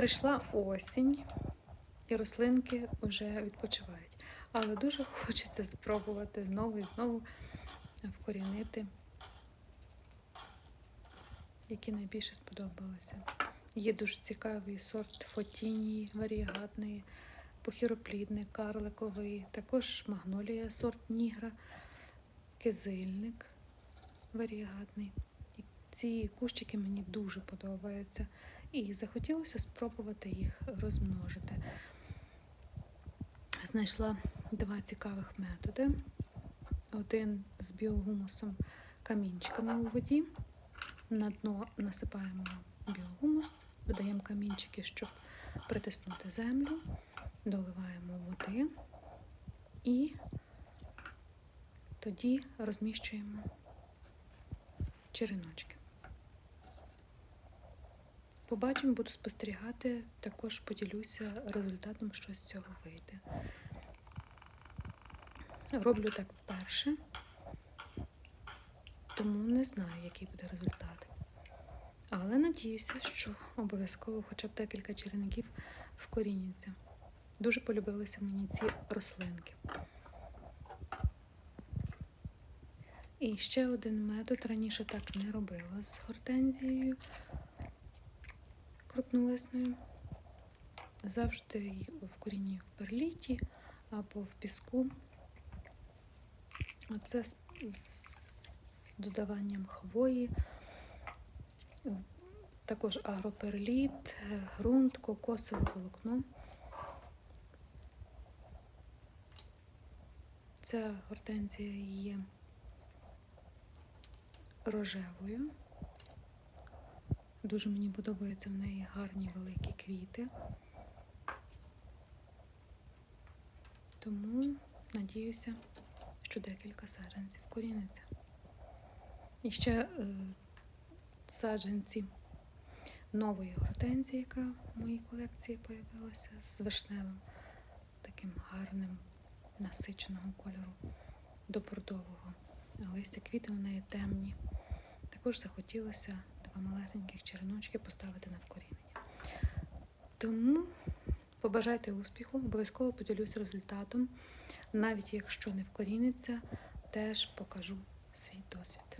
Прийшла осінь, і рослинки вже відпочивають. Але дуже хочеться спробувати знову і знову вкорінити, які найбільше сподобалися. Є дуже цікавий сорт фотінії, варієгатної, похіроплідник, карликовий, також магнолія, сорт нігра, кизильник варієгатний. Ці кущики мені дуже подобаються. І захотілося спробувати їх розмножити. Знайшла два цікавих методи. Один з біогумусом камінчиками у воді. На дно насипаємо біогумус, додаємо камінчики, щоб притиснути землю, доливаємо води і тоді розміщуємо череночки. Побачимо, буду спостерігати, також поділюся результатом, що з цього вийде. Роблю так вперше, тому не знаю, який буде результат. Але надіюся, що обов'язково хоча б декілька черенків вкоріняться. Дуже полюбилися мені ці рослинки. І ще один метод раніше так не робила з гортензією крупнолисною. Завжди вкорінюю в перліті або в піску. Це з, з додаванням хвої, також агроперліт, ґрунт, кокосове волокно. Ця гортензія є рожевою. Дуже мені подобаються в неї гарні великі квіти. Тому надіюся, що декілька саджанців коріниться. І ще е, саджанці нової гортензії, яка в моїй колекції з'явилася з вишневим, таким гарним насиченого кольору до бордового. Листя квіти у неї темні. Також захотілося два малесеньких череночки поставити на вкорінення. Тому побажайте успіху, обов'язково поділюсь результатом. Навіть якщо не вкоріниться, теж покажу свій досвід.